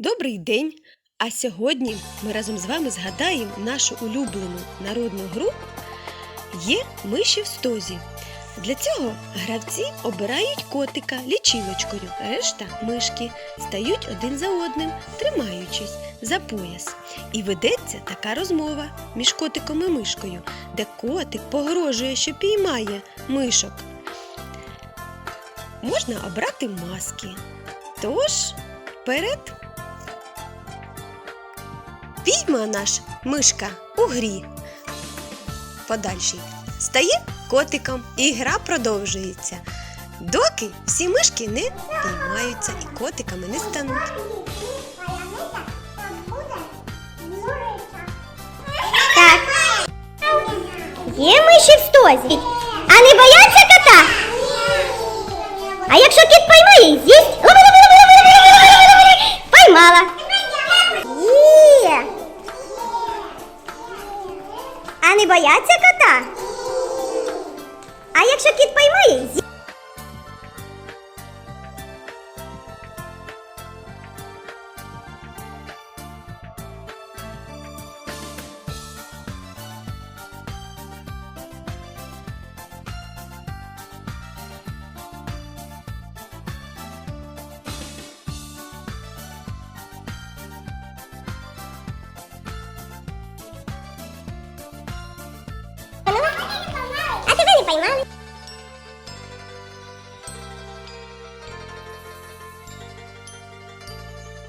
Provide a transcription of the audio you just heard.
Добрий день! А сьогодні ми разом з вами згадаємо нашу улюблену народну гру Є миші в стозі. Для цього гравці обирають котика лічилочкою, решта мишки стають один за одним, тримаючись за пояс. І ведеться така розмова між котиком і мишкою, де котик погрожує, що піймає мишок. Можна обрати маски. Тож, вперед! Відьма наш мишка у грі подальшій стає котиком, і гра продовжується. Доки всі мишки не піймаються і котиками не стануть. Так. Є миші в стозі. А не бояться не бояться кота? А якщо кіт поймає, Paimali.